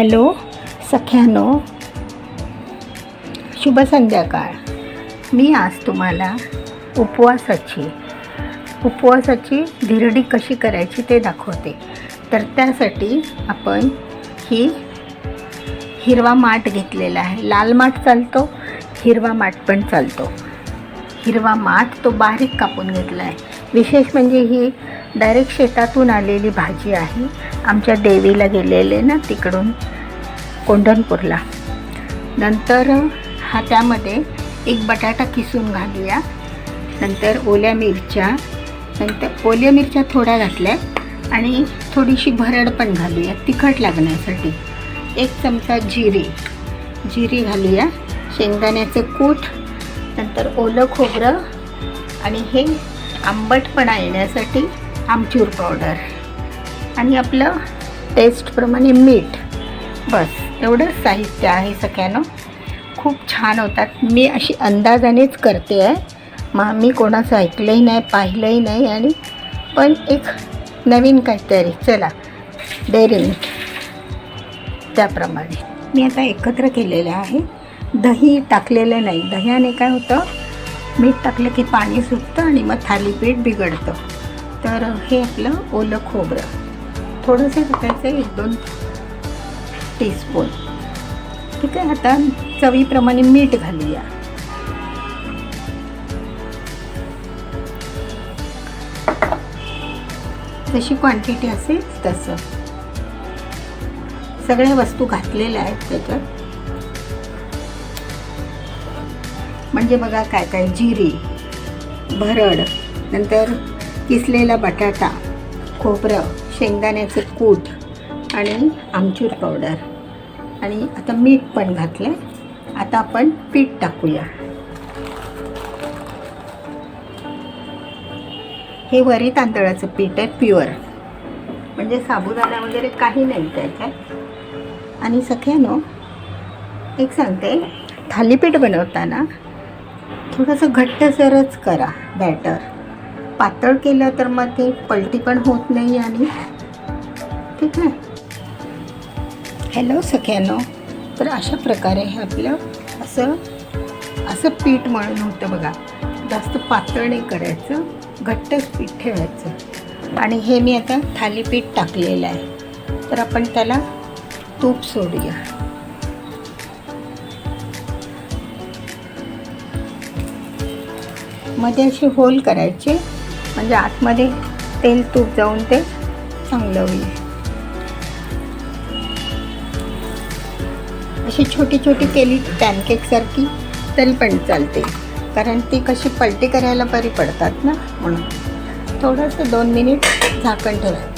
Hello सख्यानो. शुभ संध्याकाळ. मी आज तुम्हाला उपवासाची उपवासाची धिरडी कशी करायची ते दाखवते. तर त्यासाठी आपण ही हिरवा माठ घेतलेला आहे. लाल माठ चालतो हिरवा माठ पण चालतो. हिरवा माठ तो बारीक कापून घेतला आहे. विशेष म्हणजे ही डायरेक्ट शेतातून आलेली भाजी आहे. आमच्या देवीला गेलेले ना तिकडून कोंढणपूरला. नंतर हा त्यामध्ये एक बटाटा किसून घालूया. नंतर ओल्या मिरच्या नंतर ओल्या मिरच्या थोड्या घातल्या आणि थोडीशी भरड पण घालूया तिखट लागण्यासाठी. एक चमचा जिरी जिरी घालूया. शेंगदाण्याचं कूट नंतर ओलं खोबरं आणि हे आंबटपणा येण्यासाठी आमचूर पावडर आणि आपलं टेस्टप्रमाणे मीठ. बस एवढंच साहित्य आहे सगळ्यानं खूप छान होतात. मी अशी अंदाजानेच करते आहे. मग मी कोणाचं ऐकलंही नाही पाहिलंही नाही आणि पण एक नवीन काहीतरी चला डेअरिंग त्याप्रमाणे. मी आता एकत्र केलेलं आहे. दही टाकलेलं नाही. दह्याने काय होतं? मीठ टाकलं की पाणी सुटतं आणि मग थालीपीठ बिघडतं. तर हे आपलं ओलं खोबरं. थोडंसं टाकायचं एक दोन टीस्पून ठीक आहे आता चवीप्रमाणे मीठ घालूया. जशी क्वांटिटी असेल तसं. सगळ्या वस्तू घातलेल्या आहेत त्याच्यात. म्हणजे बघा काय काय जिरी भरड नंतर किसलेला बटाटा खोबरं शेंगदाण्याचं कूट आणि आमचूर पावडर. आणि आता मीठ पण घातलं आहे आता आपण पीठ टाकूया. हे वरी तांदळाचं पीठ आहे प्युअर. म्हणजे साबुदाणा वगैरे काही नाही त्याच्यात. आणि सख्यानो एक सांगते थालीपीठ बनवताना थोडंसं घट्टसरच करा बॅटर पातळ केलं तर मग ते पलटी पण होत नाही आणि ठीक आहे. हॅलो सख्यानो. तर अशा प्रकारे हे आपलं असं असं पीठ मळून होतं बघा. जास्त पातळ नाही करायचं घट्टच पीठ ठेवायचं. आणि हे मी आता थालीपीठ टाकलेलं आहे. तर आपण त्याला तूप सोडूया. मध्ये असे होल करायचे. म्हणजे आतमध्ये तेल तूप जाऊन ते चांगलं होईल. अशी छोटी छोटी केली पॅनकेकसारखी तरी पण चालते. कारण ती कशी पलटी करायला बरी पडतात ना म्हणून. थोडंसं दोन मिनिट झाकण ठेवायचं.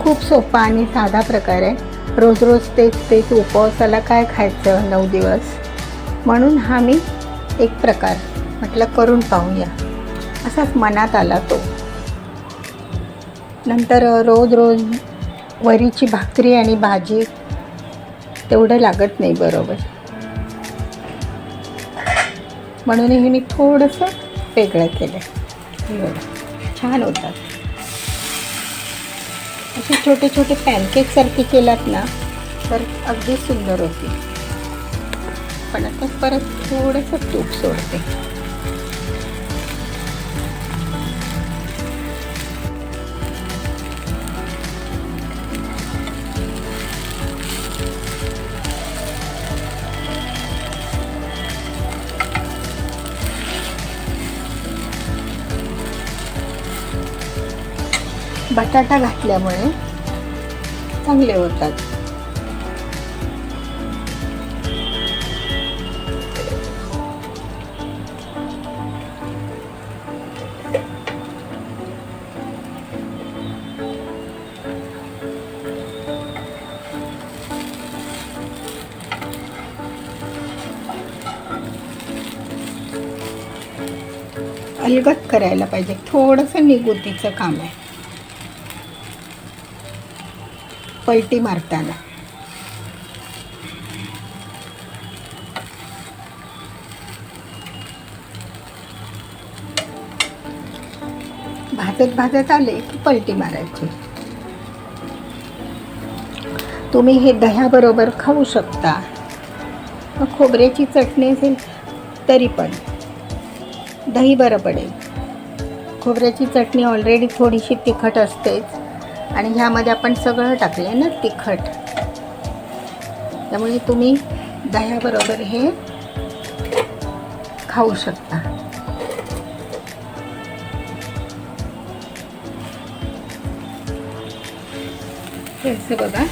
खूप सोपा आणि साधा प्रकार आहे. रोज रोज तेच तेच उपवासाला काय खायचं नऊ दिवस? म्हणून हा मी एक प्रकार म्हटलं करून पाहूया. असाच मनात आला तो. नंतर रोज रोज वरीची भाकरी आणि भाजी तेवढं लागत नाही बरोबर. म्हणून हे मी थोडंसं वेगळं केलं. छान होतात. असे छोटे छोटे पॅनकेकसारखे केलात ना तर अगदी सुंदर होती पण आता परत थोडंसं तूप सोडते. बटाटा घातल्यामुळे चांगले होतात. अलगत करायला पाहिजे. थोडंसं निगुतीचं काम आहे. पलटी मारताना. भाजत भाजत आले की पलटी मारायची. तुम्ही हे दह्याबरोबर खाऊ शकता. खोबऱ्याची चटणी असेल तरी पण. दही बरं पडेल. खोबऱ्याची चटणी ऑलरेडी थोडीशी तिखट असतेच. आणि ह्यामध्ये आपण सगळं टाकलं आहे ना तिखट. त्यामुळे तुम्ही दह्याबरोबर हे खाऊ शकता. हे असं बघा.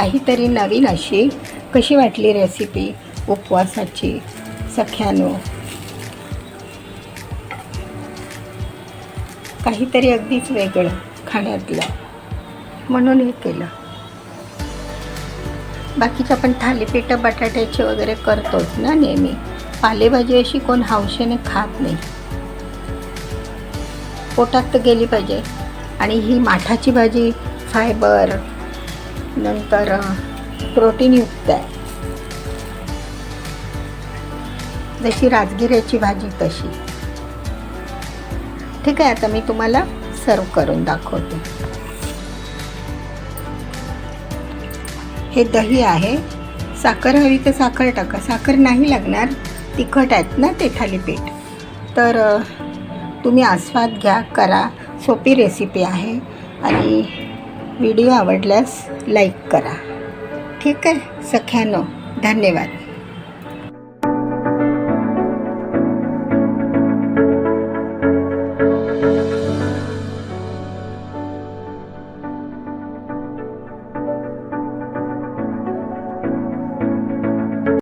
काहीतरी नवीन अशी कशी वाटली रेसिपी उपवासाची? सख्यानो. काहीतरी अगदीच वेगळं खाण्यातलं. म्हणून हे केलं. बाकीचं आपण थालीपीठं बटाट्याची वगैरे करतोच ना नेहमी. पालेभाजी अशी कोण हौशेने खात नाही. पोटात तर गेली पाहिजे. आणि ही माठाची भाजी फायबर नंतर प्रोटीनयुक्त आहे. जशी राजगिऱ्याची भाजी तशी. ठीक आहे आता मी तुम्हाला सर्व करून दाखवते. हे दही आहे. साखर हवी तर साखर टाका. साखर नाही लागणार तिखट आहेत ना ते थालीपीठ तर तुम्ही आस्वाद घ्या करा. सोपी रेसिपी आहे. आणि व्हिडिओ आवडल्यास लाईक करा. ठीक आहे? सख्यानो धन्यवाद.